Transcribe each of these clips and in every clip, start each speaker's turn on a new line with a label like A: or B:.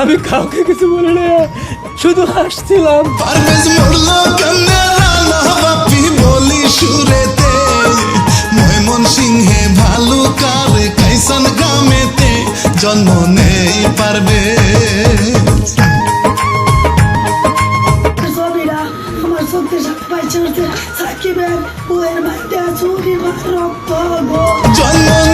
A: আমি কাউকে কিছু বলি না। শুধু হাসছিলাম।
B: কার জন্ম নেই
C: পারবে
B: জন্ম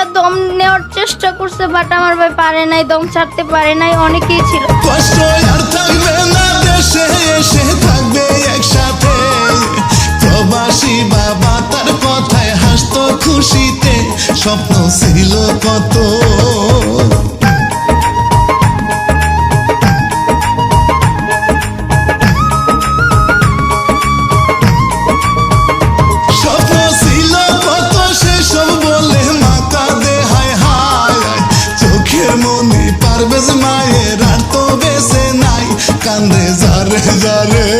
D: ভাইয়া দম নেওয়ার চেষ্টা করছে বাট আমার ভাই পারে নাই, দম ছাড়তে পারে নাই, অনেকেই ছিল।
B: কথায় হাসতো খুশিতে, স্বপ্ন ছিল কত। kandı zarı zarı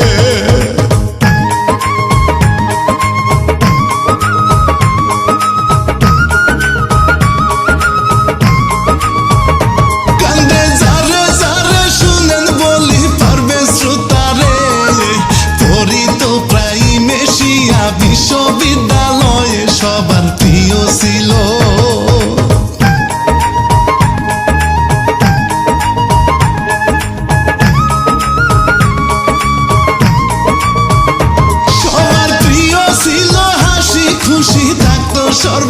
B: Sarp